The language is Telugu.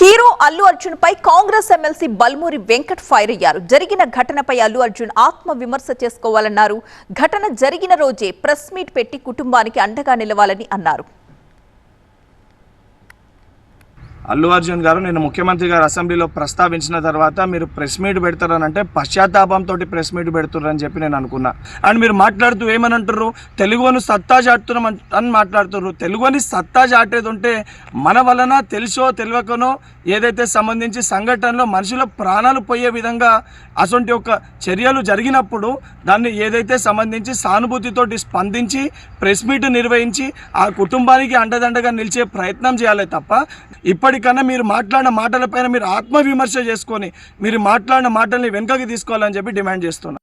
హీరో అల్లు అర్జున్ పై కాంగ్రెస్ ఎమ్మెల్సీ బల్మూరి వెంకట్ ఫైర్ అయ్యారు. జరిగిన ఘటనపై అల్లు అర్జున్ ఆత్మ విమర్శ చేసుకోవాలన్నారు. ఘటన జరిగిన రోజే ప్రెస్ మీట్ పెట్టి కుటుంబానికి అండగా నిలవాలని అన్నారు. అల్లు అర్జున్ గారు నేను ముఖ్యమంత్రి గారు అసెంబ్లీలో ప్రస్తావించిన తర్వాత మీరు ప్రెస్ మీట్ పెడతారనంటే పశ్చాత్తాపంతో ప్రెస్ మీట్ పెడుతున్నారని చెప్పి నేను అనుకున్నా. అండ్ మీరు మాట్లాడుతూ ఏమని అంటారు తెలుగును సత్తా చాటుతున్నాం అని మాట్లాడుతున్నారు తెలుగుని సత్తా చాటేది ఉంటే మన వలన తెలుసో తెలియకనో ఏదైతే సంబంధించి సంఘటనలో మనుషుల ప్రాణాలు పోయే విధంగా అటువంటి ఒక చర్యలు జరిగినప్పుడు దాన్ని ఏదైతే సంబంధించి సానుభూతితోటి స్పందించి ప్రెస్ మీట్ నిర్వహించి ఆ కుటుంబానికి అండదండగా నిలిచే ప్రయత్నం చేయాలి తప్ప ఇప్పటి ఇప్పటికన్నా మీరు మాట్లాడిన మాటలపైన మీరు ఆత్మవిమర్శ చేసుకొని మీరు మాట్లాడిన మాటల్ని వెనుకకి తీసుకోవాలని చెప్పి డిమాండ్ చేస్తున్నాను